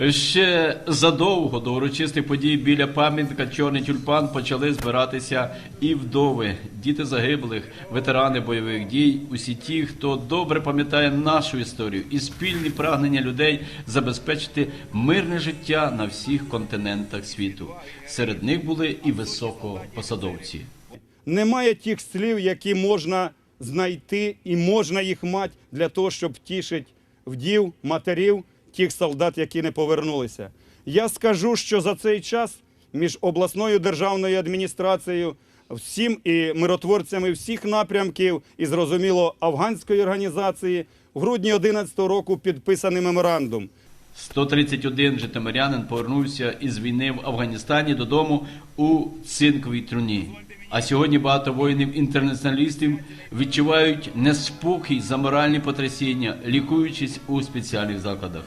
Ще задовго до урочистих подій біля пам'ятника Чорний тюльпан почали збиратися і вдови, діти загиблих, ветерани бойових дій, усі ті, хто добре пам'ятає нашу історію і спільні прагнення людей забезпечити мирне життя на всіх континентах світу. Серед них були і високопосадовці. Немає тих слів, які можна знайти і можна їх мати для того, щоб втішити вдів, матерів, тих солдат, які не повернулися. Я скажу, що за цей час між обласною державною адміністрацією, всім і миротворцями всіх напрямків, і зрозуміло афганської організації в грудні 2011 року підписаний меморандум. 131 житомирянин повернувся із війни в Афганістані додому у цинковій труні. А сьогодні багато воїнів-інтернаціоналістів відчувають неспокій за моральні потрясіння, лікуючись у спеціальних закладах.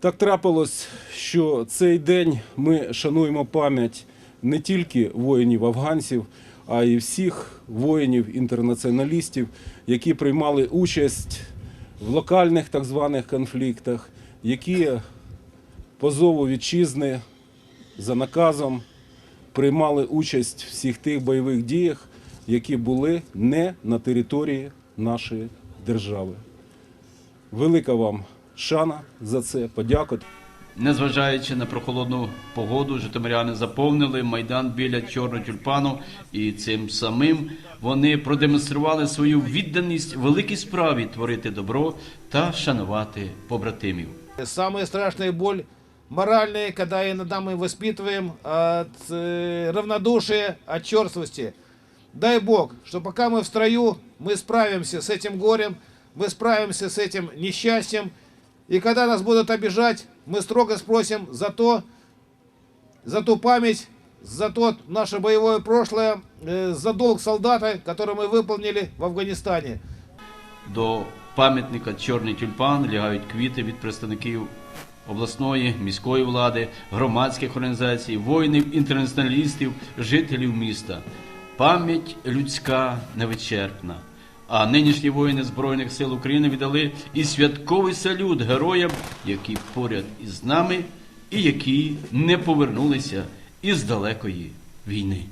Так трапилось, що цей день ми шануємо пам'ять не тільки воїнів-афганців, а й всіх воїнів-інтернаціоналістів, які приймали участь в локальних так званих конфліктах, які по зову вітчизни за наказом приймали участь в всіх тих бойових діях, які були не на території нашої держави. Велика вам шана за це, подяка. Незважаючи на прохолодну погоду, житомиряни заповнили майдан біля чорного тюльпану, і цим самим вони продемонстрували свою відданість великій справі творити добро та шанувати побратимів. Самая страшная боль моральная, когда иногда мы воспитываем от э, равнодушия, от черствости. Дай Бог, что пока мы в строю, мы справимся с этим горем, мы справимся с этим несчастьем. И когда нас будут обижать, мы строго спросим за то, за ту память, за то наше боевое прошлое, э, за долг солдата, который мы выполнили в Афганистане. До пам'ятника Чорний тюльпан лягають квіти від представників обласної, міської влади, громадських організацій, воїнів, інтернаціоналістів, жителів міста. Пам'ять людська невичерпна. А нинішні воїни Збройних сил України віддали і святковий салют героям, які поряд із нами і які не повернулися із далекої війни.